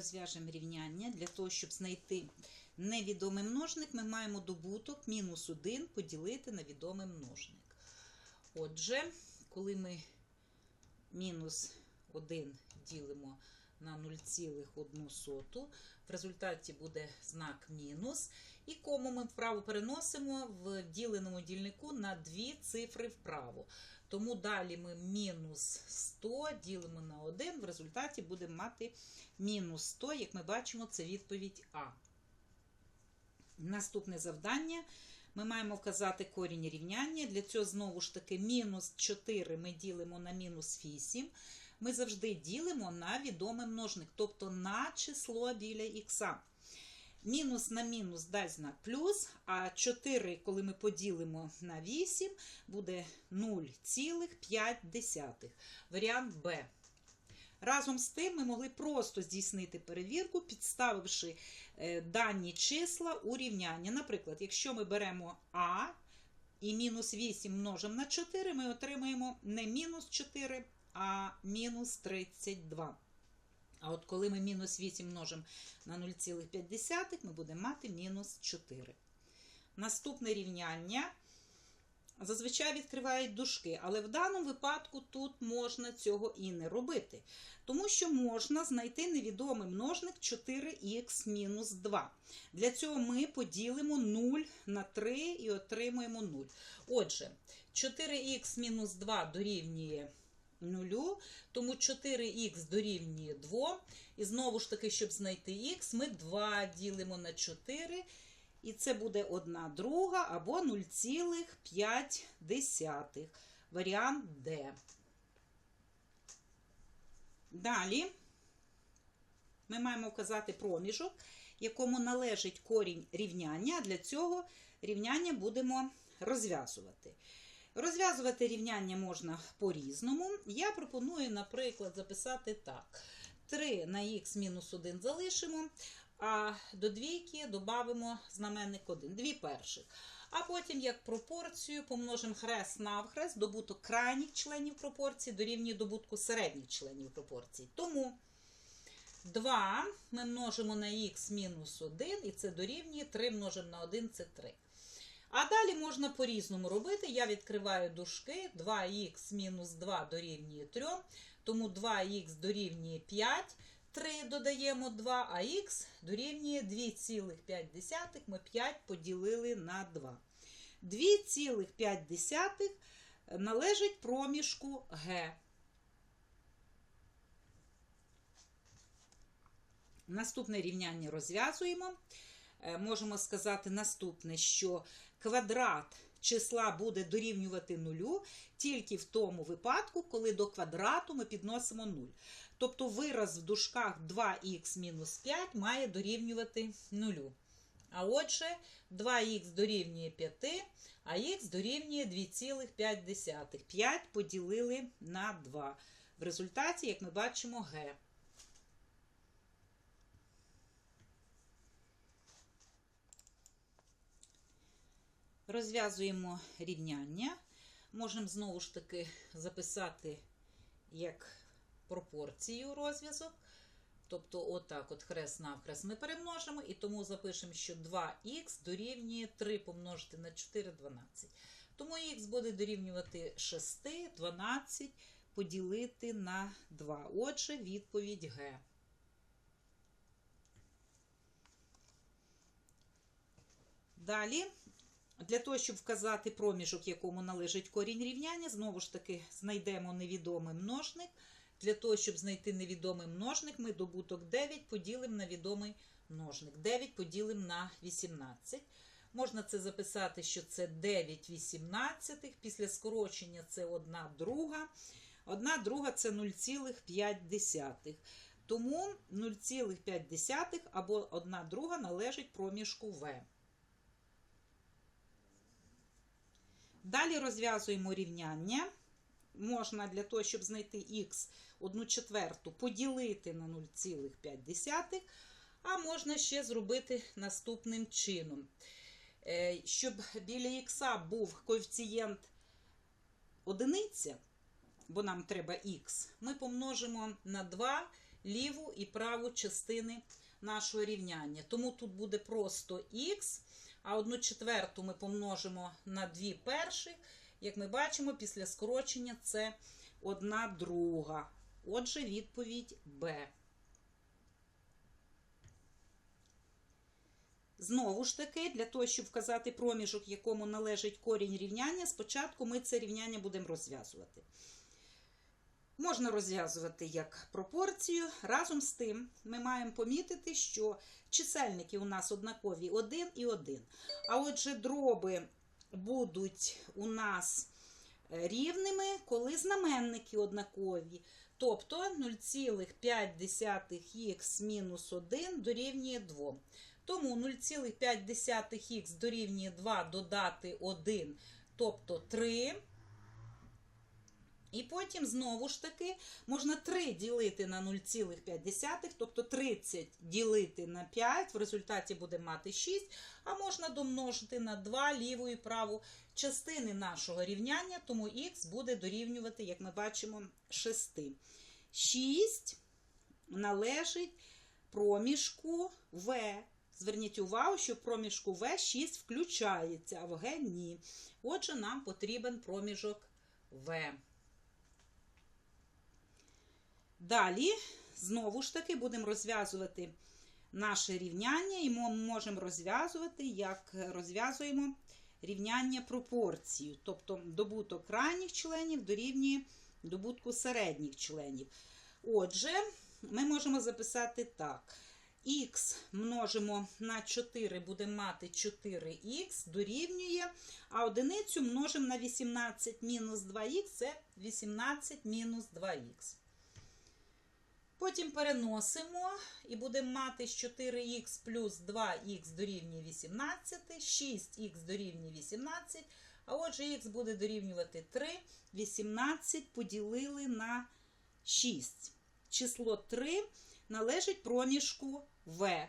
розв'яжемо рівняння. Для того, щоб знайти невідомий множник, ми маємо добуток мінус 1 поділити на відомий множник. Отже, коли ми мінус 1 ділимо на 0,1, в результаті буде знак мінус. І кому ми вправо переносимо в діленому дільнику на дві цифри вправо. Тому далі ми мінус 100 ділимо на 1, в результаті будемо мати мінус 100, як ми бачимо, це відповідь А. Наступне завдання. Ми маємо вказати корінь рівняння. Для цього, знову ж таки, мінус 4 ми ділимо на мінус 8. Ми завжди ділимо на відомий множник, тобто на число біля х. Мінус на мінус дасть знак плюс, а 4, коли ми поділимо на 8, буде 0,5. Варіант Б. Разом з тим ми могли просто здійснити перевірку, підставивши е, дані числа у рівняння. Наприклад, якщо ми беремо А і мінус 8 множимо на 4, ми отримаємо не мінус 4, а мінус 32. А от коли ми мінус 8 множимо на 0,5, ми будемо мати мінус 4. Наступне рівняння. Зазвичай відкривають дужки, але в даному випадку тут можна цього і не робити. Тому що можна знайти невідомий множник 4х мінус 2. Для цього ми поділимо 0 на 3 і отримуємо 0. Отже, 4х мінус 2 дорівнює 0, тому 4х дорівнює 2. І знову ж таки, щоб знайти х, ми 2 ділимо на 4. І це буде 1 друга або 0,5. Варіант Д. Далі ми маємо вказати проміжок, якому належить корінь рівняння. А для цього рівняння будемо розв'язувати. Розв'язувати рівняння можна по-різному. Я пропоную, наприклад, записати так: 3 на х мінус 1 залишимо, а до двійки додамо знаменник 1, дві перших. А потім, як пропорцію, помножимо хрест навхрест, добуток крайніх членів пропорції дорівнює добутку середніх членів пропорції. Тому 2 ми множимо на х мінус 1, і це дорівнює 3 множимо на 1 це 3. А далі можна по-різному робити. Я відкриваю дужки, 2х мінус 2 дорівнює 3, тому 2х дорівнює 5. 3 додаємо 2, а х дорівнює 2,5. Ми 5 поділили на 2. 2,5 належить проміжку Г. Наступне рівняння розв'язуємо. Е, Можемо сказати наступне, що квадрат числа буде дорівнювати нулю тільки в тому випадку, коли до квадрату ми підносимо 0. Тобто вираз в дужках 2х мінус 5 має дорівнювати 0. А отже, 2х дорівнює 5, а х дорівнює 2,5. 5 поділили на 2. В результаті, як ми бачимо, г. Розв'язуємо рівняння. Можемо знову ж таки записати як пропорцію розв'язок. Тобто, отак, от хрест навхрест ми перемножимо, і тому запишемо, що 2х дорівнює 3 помножити на 4 12. Тому х буде дорівнювати 6, 12 поділити на 2. Отже, відповідь Г. Далі. Для того, щоб вказати проміжок, якому належить корінь рівняння, знову ж таки знайдемо невідомий множник. Для того, щоб знайти невідомий множник, ми добуток 9 поділимо на відомий множник. 9 поділимо на 18. Можна це записати, що це 9 18, після скорочення це 1 друга. 1 друга це 0,5. Тому 0,5 або 1 друга належить проміжку В. Далі розв'язуємо рівняння. Можна для того, щоб знайти х 1 четверту, поділити на 0,5, а можна ще зробити наступним чином. Е, Щоб біля х був коефіцієнт одиниця, бо нам треба х, ми помножимо на 2 ліву і праву частини нашого рівняння. Тому тут буде просто х, а одну четверту ми помножимо на 2 перших. Як ми бачимо, після скорочення це одна друга. Отже, відповідь Б. Знову ж таки, для того, щоб вказати проміжок, якому належить корінь рівняння, спочатку ми це рівняння будемо розв'язувати. Можна розв'язувати як пропорцію. Разом з тим, ми маємо помітити, що чисельники у нас однакові 1 і 1. А отже, дроби будуть у нас е, рівними, коли знаменники однакові. Тобто 0,5х мінус 1 дорівнює 2. Тому 0,5х дорівнює 2 додати 1, тобто 3. І потім, знову ж таки, можна 3 ділити на 0,5, тобто 30 ділити на 5, в результаті будемо мати 6, а можна домножити на 2 ліву і праву частини нашого рівняння, тому х буде дорівнювати, як ми бачимо, 6. 6 належить проміжку В. Зверніть увагу, що в проміжку В 6 включається, а в Г ні. Отже, нам потрібен проміжок В. Далі, знову ж таки, будемо розв'язувати наше рівняння, і ми можемо розв'язувати, як розв'язуємо рівняння пропорцію. Тобто добуток крайніх членів дорівнює добутку середніх членів. Отже, ми можемо записати так. Х множимо на 4, будемо мати 4х дорівнює, а одиницю множимо на 18 мінус 2х це 18 мінус 2х. Потім переносимо і будемо мати 4х плюс 2х дорівнює 18, 6х дорівнює 18, а отже х буде дорівнювати 3, 18 поділили на 6. Число 3 належить проміжку В.